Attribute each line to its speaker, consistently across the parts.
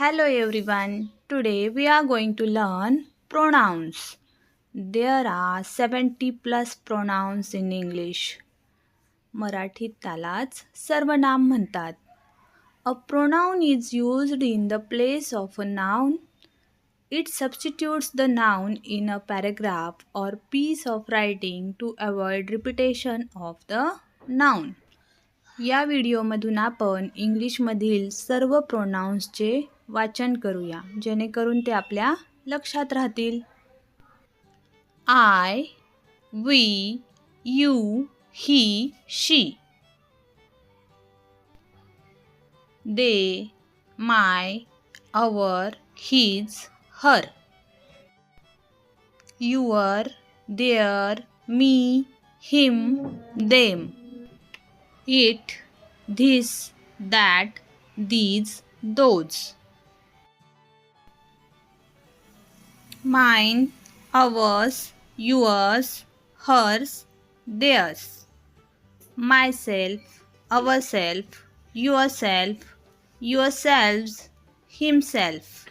Speaker 1: Hello everyone today we are going to learn pronouns. There are 70 plus pronouns in English मराठीत त्यालाच सर्वनाम म्हणतात a pronoun is used in the place of a noun it substitutes the noun in a paragraph or piece of writing to avoid repetition of the noun या व्हिडिओमधून आपण इंग्लिशमधील सर्व प्रोनाऊन्सचे वाचन करूया जेणेकरून ते आपल्या लक्षात राहतील. I we you he she they my our his her your their me him them it this that these those Mine, ours, yours, hers, theirs. Myself, ourself, yourself, yourselves, himself.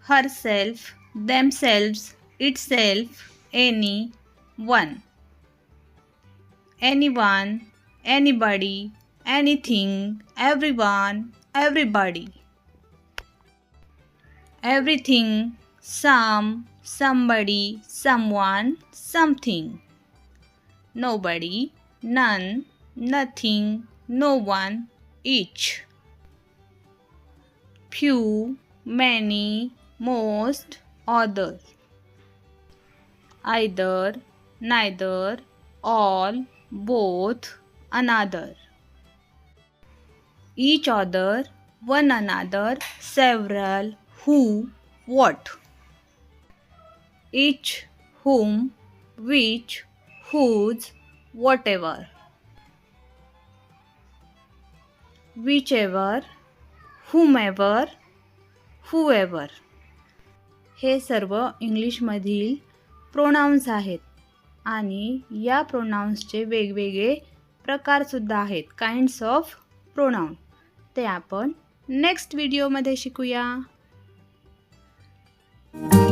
Speaker 1: Herself, themselves, itself, any, one anyone, anybody, anything, everyone, everybody. Everything, some, somebody, someone, something. Nobody, none, nothing, no one, each. Few, many, most, other. Either, neither, all, both, another. Each other, one another, several, who, what. Each, whom, which, whose, whatever. Whichever, whomever, whoever. हे सर्व इंग्लिशमधील pronouns आहेत आणि या प्रोनाऊन्सचे वेगवेगळे प्रकारसुद्धा आहेत kinds of pronoun ते आपण नेक्स्ट व्हिडिओमध्ये शिकूया Thank you.